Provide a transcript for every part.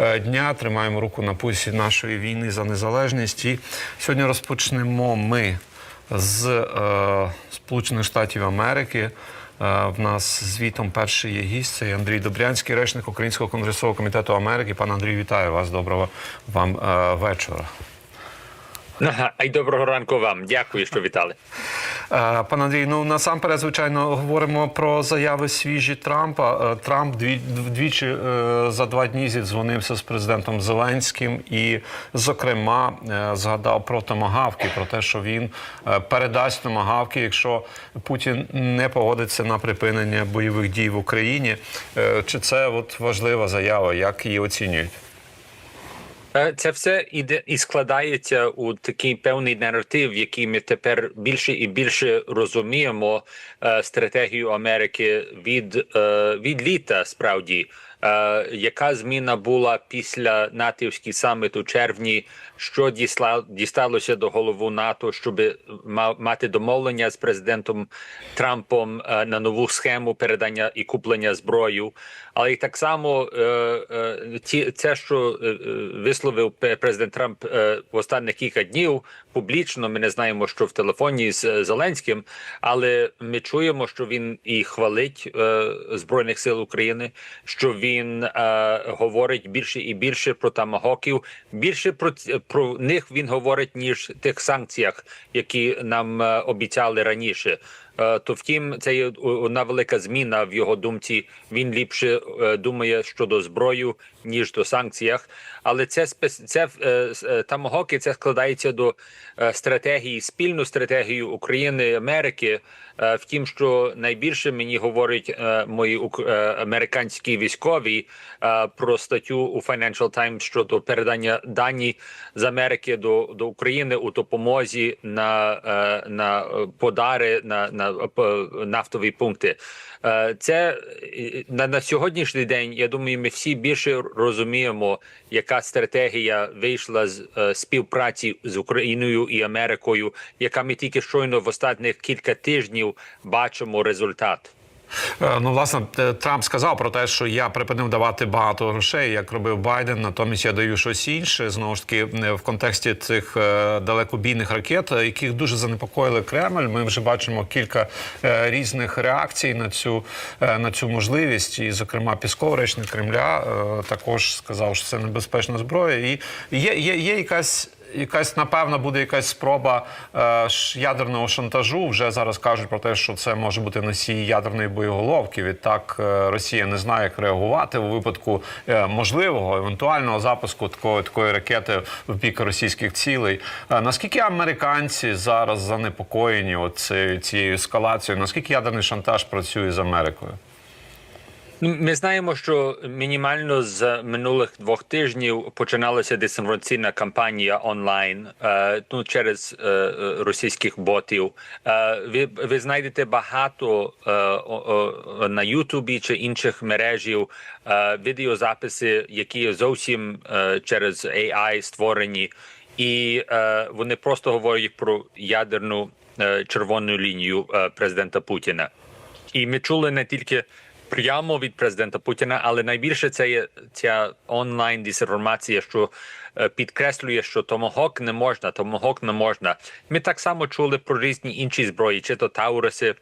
е, дня. Тримаємо руку на пульсі нашої війни за незалежність. І сьогодні розпочнемо ми з е, Сполучених Штатів Америки. Е, В нас звітом перший є гість, це Андрій Добрянський, речник Українського конгресового комітету Америки. Пан Андрій, вітаю вас. Доброго вам е, вечора. А й доброго ранку вам. Дякую, що вітали. Е, Пан Андрій, ну насамперед, звичайно, говоримо про заяви свіжі Трампа. Е, Трамп дві, двічі е, за два дні зідзвонився з президентом Зеленським і, зокрема, е, згадав про томагавки, про те, що він передасть томагавки, якщо Путін не погодиться на припинення бойових дій в Україні. Чи це от важлива заява? Як її оцінюють? Е, Це все іде і складається у такий певний наратив, який ми тепер більше і більше розуміємо е, стратегію Америки від, е, від літа справді. Е, яка зміна була після натівський саміт у червні? Що дісла, дісталося до голову НАТО, щоб ма- мати домовлення з президентом Трампом е, на нову схему передання і куплення зброю? Але і так само е, е, ті, це, що висловив президент Трамп в останні кілька днів публічно. Ми не знаємо, що в телефоні з Зеленським, але ми чуємо, що він і хвалить збройних сил України, що він говорить більше і більше про тамагоків. Більше про про них він говорить ніж тих санкціях, які нам е, обіцяли раніше. Е, То втім, це є одна велика зміна в його думці. Він ліпше е, думає щодо зброю ніж до санкціях. Але це це е, е, це складається до стратегії, спільну стратегію України Америки. Втім, що найбільше мені говорять мої американські військові про статтю у Financial Times щодо передання дані з Америки до, до України у допомозі на, на подари на, на п- нафтові пункти. Е, Це на, на сьогоднішній день. Я думаю, ми всі більше розуміємо, яка стратегія вийшла з е, співпраці з Україною і Америкою, яка ми тільки щойно в останніх кілька тижнів бачимо результат. Е, Ну, власне, Трамп сказав про те, що я припинив давати багато грошей, як робив Байден. Натомість я даю щось інше. Знову ж таки, в контексті цих е, далекобійних ракет, е, яких дуже занепокоїли Кремль. Ми вже бачимо кілька різних реакцій на цю на цю можливість. І, зокрема, Пісков, речник Кремля, також сказав, що це небезпечна зброя. І є, є, є якась. Якась напевно буде якась спроба е, ядерного шантажу. Вже зараз кажуть про те, що це може бути носій ядерної боєголовки. Відтак е, Росія не знає, як реагувати у випадку е, можливого евентуального запуску такої такої ракети в бік російських цілей. Е, наскільки американці зараз занепокоєні цією, цією ескалацією? Наскільки ядерний шантаж працює з Америкою? Ну, Ми знаємо, що мінімально з минулих двох тижнів починалася дезінформаційна кампанія онлайн е, ну, через е, е, російських ботів. Ви, ви знайдете багато на Ютубі чи інших мережів відеозаписи, які зовсім через AI створені, і вони просто говорять про ядерну червону лінію президента Путіна. І ми чули не тільки прямо від президента Путіна, але найбільше це є ця онлайн дезінформація, що е, підкреслює, що томогок не можна, томогок не можна. Ми так само чули про різні інші зброї, чи то Тауруси,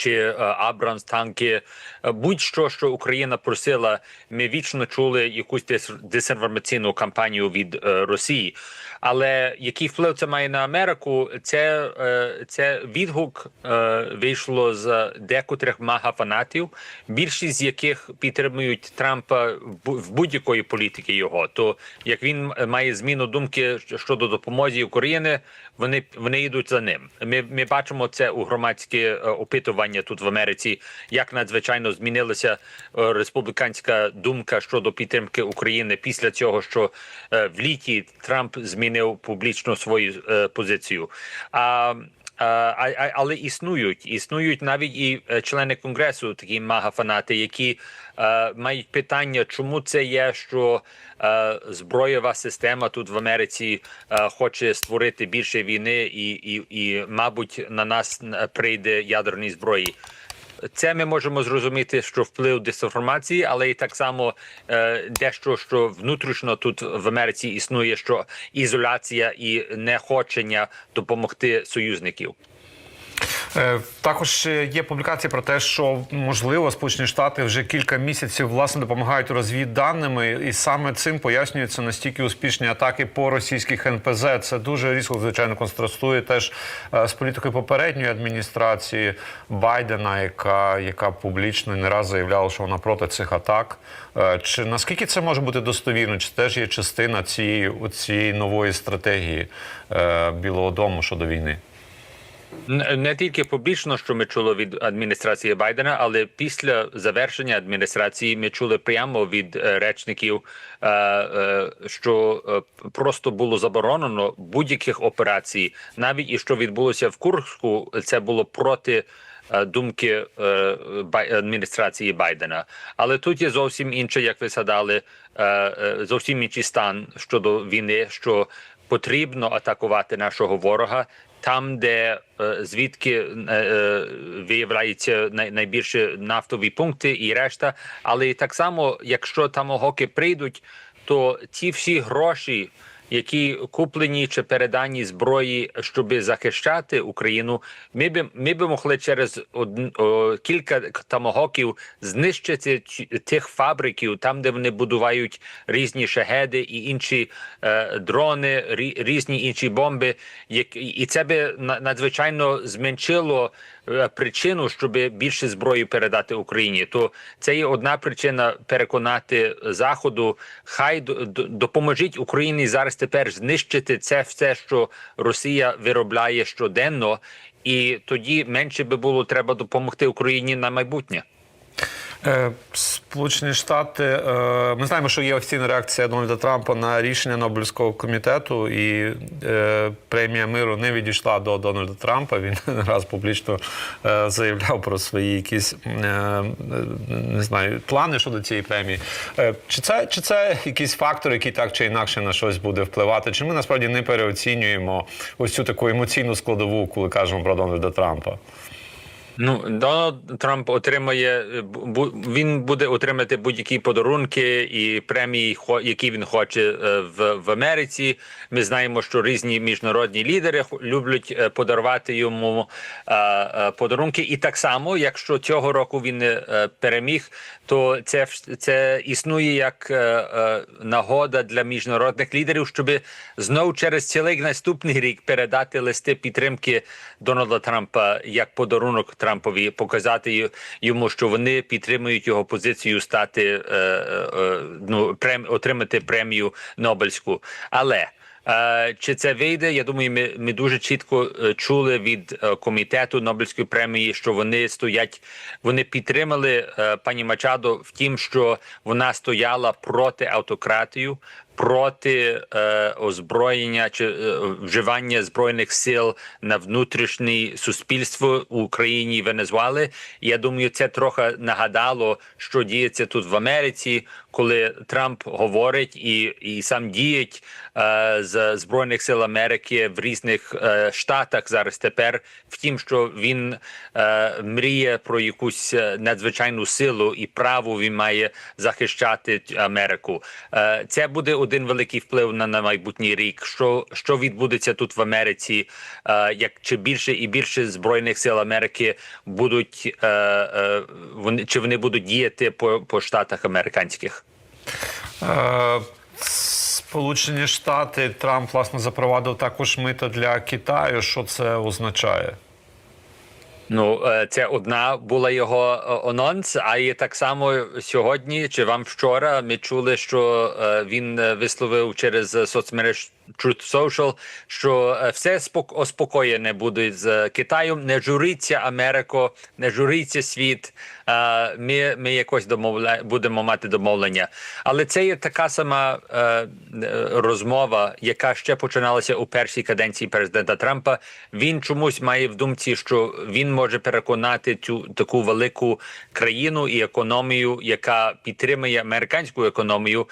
чи е, Абрамс танки, Е, будь-що, що Україна просила, ми вічно чули якусь дезінформаційну кампанію від е, Росії. Але який вплив це має на Америку? Це, це відгук вийшло з декотрих мага-фанатів, більшість з яких підтримують Трампа в будь-якої політики його. То як він має зміну думки щодо допомоги України, вони вони йдуть за ним. Ми, ми бачимо це у громадські е, опитування тут в Америці, як надзвичайно змінилася е, республіканська думка щодо підтримки України після цього, що е, в літі Трамп змінив публічно свою е, позицію. А, але існують, існують навіть і е, члени конгресу, такі мага-фанати, які е, мають питання, чому це є, що е, зброєва система тут в Америці хоче створити більше війни, і, і, і, мабуть, на нас прийде ядерні зброї. Це ми можемо зрозуміти, що вплив дезінформації, але і так само е, дещо, що внутрішньо тут в Америці існує, що ізоляція і нехочення допомогти союзників. Е, Також е, є публікації про те, що можливо Сполучені Штати вже кілька місяців власне допомагають розвідданими, і саме цим пояснюються настільки успішні атаки по російських НПЗ. Це дуже різко, звичайно, контрастує теж е, з політикою попередньої адміністрації Байдена, яка, яка публічно не раз заявляла, що вона проти цих атак. Чи наскільки це може бути достовірно? Чи теж є частина цієї цієї нової стратегії Білого Дому щодо війни? Не тільки публічно, що ми чули від адміністрації Байдена, але після завершення адміністрації ми чули прямо від е, речників, е, е, що просто було заборонено будь-яких операцій, навіть і що відбулося в Курську, це було проти. Думки адміністрації Байдена, але тут є зовсім інше, як ви згадали, зовсім інший стан щодо війни, що потрібно атакувати нашого ворога там, де е, звідки е, е, виявляються най, найбільше нафтові пункти і решта. Але так само, якщо там огоки прийдуть, то ті всі гроші. Які куплені чи передані зброї, щоб захищати Україну, ми би ми би могли через од, о, кілька тамагоків знищити тих фабриків, там де вони будувають різні шагеди і інші е, дрони, рі, різні інші бомби, які і це би на- надзвичайно зменшило причину, щоб більше зброї передати Україні. То це є одна причина переконати заходу. Хай допоможіть Україні зараз тепер знищити це все, що Росія виробляє щоденно, і тоді менше би було треба допомогти Україні на майбутнє. Е, Сполучені Штати. е, Ми знаємо, що є офіційна реакція Дональда Трампа на рішення Нобелівського комітету, і е, премія миру не відійшла до Дональда Трампа. Він не раз публічно заявляв про свої якісь не знаю плани щодо цієї премії. Чи це чи це якийсь фактор, який так чи інакше на щось буде впливати? Чи ми насправді не переоцінюємо ось цю таку емоційну складову, коли кажемо про Дональда Трампа? Ну Дональд Трамп отримає е, він буде отримати будь-які подарунки і премії, які він хоче е, в, в Америці. Ми знаємо, що різні міжнародні лідери люблять е, подарувати йому подарунки. І так само, якщо цього року він не переміг, то це це існує як нагода для міжнародних лідерів, щоб знов через цілий наступний рік передати листи підтримки Дональда Трампа як подарунок Трампові, показати йому, що вони підтримують його позицію стати е, е, ну прем отримати премію Нобельську. Але Е, Чи це вийде? Я думаю, ми, ми дуже чітко е, чули від е, комітету Нобелівської премії, що вони стоять, вони підтримали е, пані Мачадо в тім, що вона стояла проти автократію, проти е, озброєння чи е, вживання збройних сил на внутрішнє суспільство в Україні і Венезуели. Я думаю, це трохи нагадало, що діється тут в Америці, коли Трамп говорить і, і сам діють е, з збройних сил Америки в різних е, штатах зараз тепер. Втім, що він е, мріє про якусь е, надзвичайну силу і право він має захищати Америку. Е, це буде один великий вплив на, на майбутній рік. Що, що відбудеться тут в Америці? Е, як чи більше і більше збройних сил Америки будуть е, е, вони чи вони будуть діяти по, по штатах американських? Е, Сполучені Штати Трамп власне запровадив також мито для Китаю. Що це означає? Ну, е, це одна була його е, анонс. А і так само сьогодні чи вам вчора ми чули, що е, він висловив через соцмереж Truth Social, що е, все спок- оспокоєне буде з Китаєм. Не журиться Америко, не журиться світ. Е, Ми, ми якось домовля... будемо мати домовлення. Але це є така сама е, е, розмова, яка ще починалася у першій каденції президента Трампа. Він чомусь має в думці, що він може переконати цю таку велику країну і економію, яка підтримує американську економію.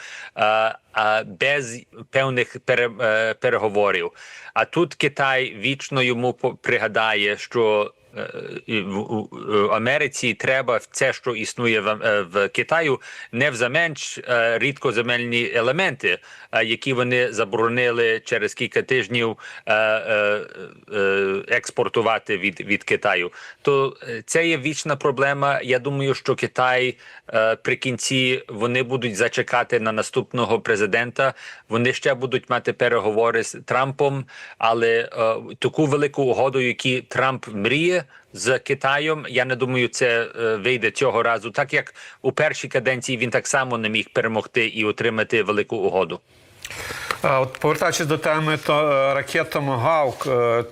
Без певних е, переговорів. А тут Китай вічно йому пригадає, що в у- у Америці треба це, що існує в, е, в Китаю, не взаменш е, рідкоземельні елементи, е, які вони заборонили через кілька тижнів е, е, е, експортувати від, від Китаю. То е, це є вічна проблема. Я думаю, що Китай е, при кінці вони будуть зачекати на наступного президента. Вони ще будуть мати переговори з Трампом, але е, таку велику угоду, яку Трамп мріє з Китаєм, я не думаю, це е, вийде цього разу. Так як у першій каденції він так само не міг перемогти і отримати велику угоду. От повертаючись до теми то, е, ракет Томагавк, е,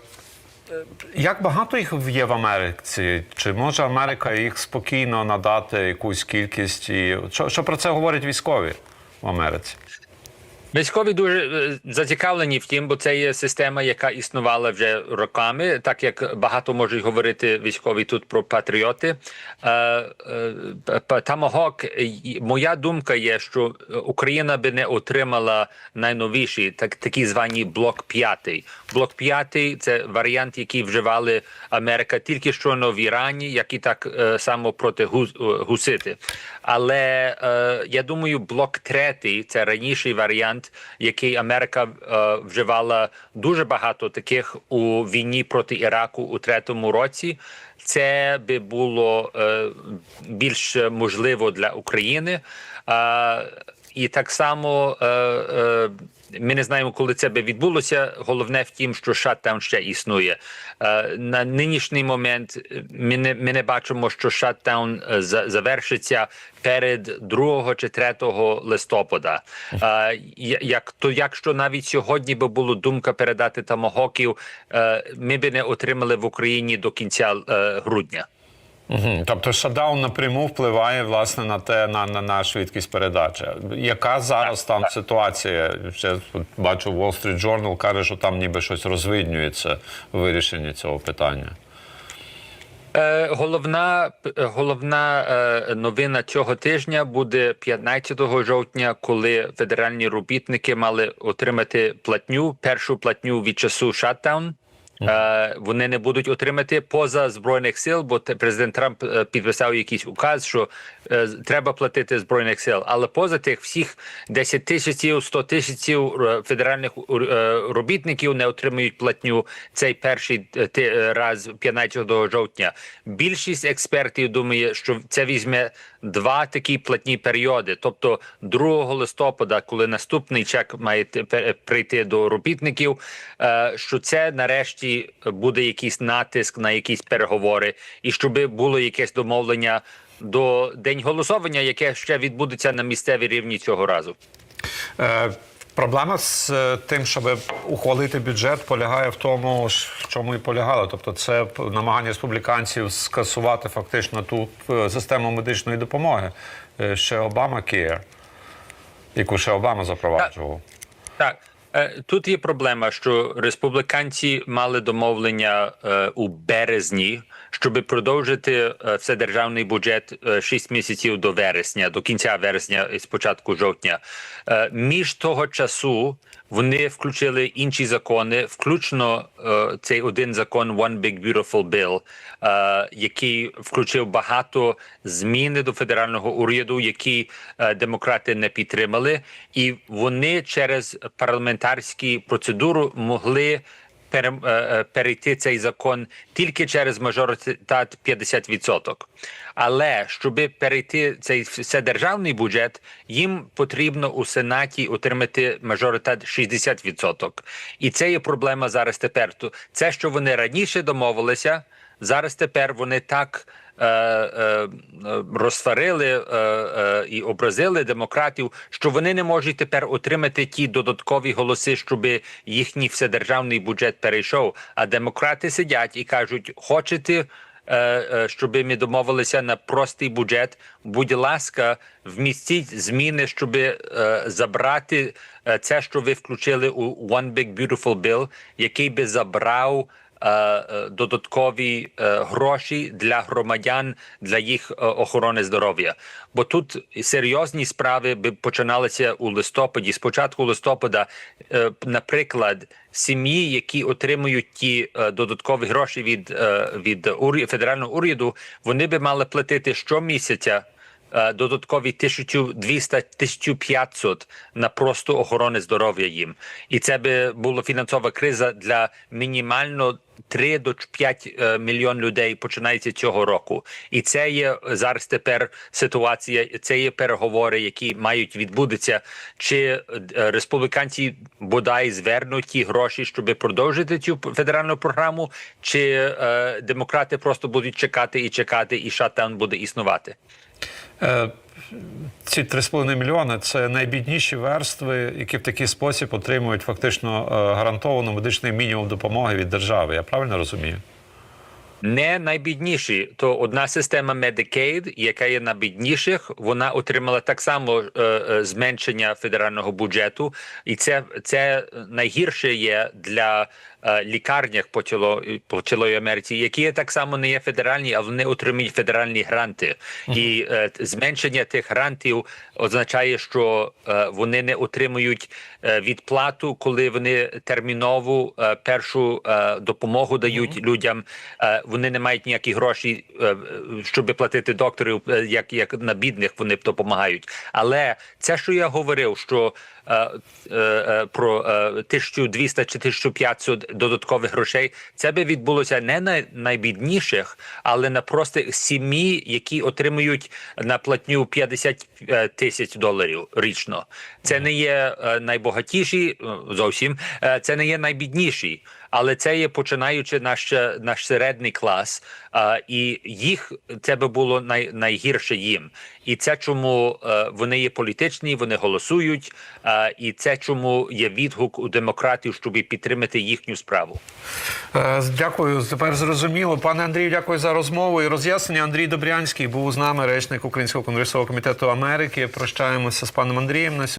як багато їх є в Америці? Чи може Америка їх спокійно надати якусь кількість? І що, що про це говорять військові в Америці? Військові дуже е, зацікавлені в тім, бо це є система, яка існувала вже роками, так як багато можуть говорити військові тут про патріоти. Е, е, Тамагок, е, моя думка є, що Україна би не отримала найновіші, так такі звані блок п'ятий. Блок п'ятий це варіант, який вживали Америка тільки щойно в Ірані, як і так само проти гус- гусити. Але я думаю, блок третій це раніший варіант, який Америка е, вживала дуже багато таких у війні проти Іраку у третьому році. Це би було е, більш можливо для України. Е, і так само е, е, ми не знаємо, коли це би відбулося. Головне в тім, що шатдаун ще існує. Е, на нинішній момент е, ми не, ми не бачимо, що шатдаун е, за- завершиться перед 2 чи 3 листопада. Як то, якщо навіть сьогодні би була думка передати тамагоків, ми би не отримали в Україні до кінця грудня. Угу. Тобто шатдаун напряму впливає власне на те, на, на, на швидкість передачі. Яка зараз там ситуація? Ще бачу, Wall Street Journal каже, що там ніби щось розвиднюється в вирішенні цього питання. Е, Головна е, головна е, новина цього тижня буде 15 жовтня, коли федеральні робітники мали отримати платню, першу платню від часу шатдаун. Е, Вони не будуть отримати поза збройних сил, бо президент Трамп е, підписав якийсь указ, що е, треба платити збройних сил. Але поза тих всіх 10 тисячів, 100 тисячів федеральних робітників не отримують платню цей перший раз 15 жовтня. Більшість експертів думає, що це візьме два такі платні періоди. Тобто 2 листопада, коли наступний чек має прийти до робітників, е, що це нарешті буде якийсь натиск на якісь переговори, і щоб було якесь домовлення до день голосування, яке ще відбудеться на місцевій рівні цього разу. Проблема з е, тим, щоб ухвалити бюджет, полягає в тому, в чому і полягало. Тобто, це намагання республіканців скасувати фактично ту е, систему медичної допомоги, е, ще Обама Кієр, яку ще Обама запроваджував. Так. Е, Тут є проблема, що республіканці мали домовлення е, у березні, щоб продовжити е, вседержавний бюджет е, 6 місяців до вересня, до кінця вересня і спочатку жовтня. Е, між того часу вони включили інші закони, включно е, цей один закон One Big Beautiful Bill, е, який включив багато зміни до федерального уряду, які е, демократи не підтримали, і вони через парламентарську процедуру могли е, е, перейти цей закон тільки через мажоритет 50%. Але щоб перейти цей вседержавний бюджет, їм потрібно у сенаті отримати мажоритет 60%. І це є проблема зараз тепер. Це, що вони раніше домовилися, зараз тепер вони так. Е, е, Розсварили е, і образили демократів, що вони не можуть тепер отримати ті додаткові голоси, щоб їхній вседержавний бюджет перейшов. А демократи сидять і кажуть: хочете щоб ми домовилися на простий бюджет. Будь ласка, вмістіть зміни, щоб забрати це, що ви включили у One Big Beautiful Bill, який би забрав додаткові е, гроші для громадян для їх е, охорони здоров'я. Бо тут серйозні справи би починалися у листопаді. З початку листопада, е, наприклад, сім'ї, які отримують ті е, додаткові гроші від, е, від федерального уряду, вони би мали платити щомісяця е, додаткові 1200-1500 на просто охорони здоров'я їм. І це би була фінансова криза для мінімально 3 до 5 е, мільйон людей починається цього року. І це є зараз тепер ситуація, це є переговори, які мають відбудеться. Чи е, республіканці бодай звернуть ті гроші, щоб продовжити цю федеральну програму, чи е, демократи просто будуть чекати і чекати, і шатдаун буде існувати. Е, Ці 3,5 мільйони це найбідніші верстви, які в такий спосіб отримують фактично е, гарантовану медичний мінімум допомоги від держави. Я правильно розумію? Не найбідніші, то одна система Medicaid, яка є на бідніших, вона отримала так само е, е, зменшення федерального бюджету, і це, це найгірше є для лікарнях по, ціло, по цілої Америці, які так само не є федеральні, а вони отримують федеральні гранти. І е, зменшення тих грантів означає, що е, вони не отримують е, відплату, коли вони термінову е, першу е, допомогу дають людям. Е, вони не мають ніякі гроші, е, е, щоб платити докторів, е, як, як на бідних вони допомагають. Але це, що я говорив, що е, е, е, про е, 1200 чи 1500 додаткових грошей, це би відбулося не на найбідніших, але на просто сім'ї, які отримують на платню 50 е, тисяч доларів річно. Це не є е, найбагатіші е, зовсім, е, це не є найбідніші. Але це є починаючи наш е, наш середній клас, а, і їх це би було най, найгірше їм. І це чому е, вони є політичні, вони голосують, а, і це чому є відгук у демократів, щоб підтримати їхню справу. Е, Дякую. Тепер зрозуміло. Пане Андрію, дякую за розмову і роз'яснення. Андрій Добрянський був з нами, речник Українського конгресового комітету Америки. Прощаємося з паном Андрієм на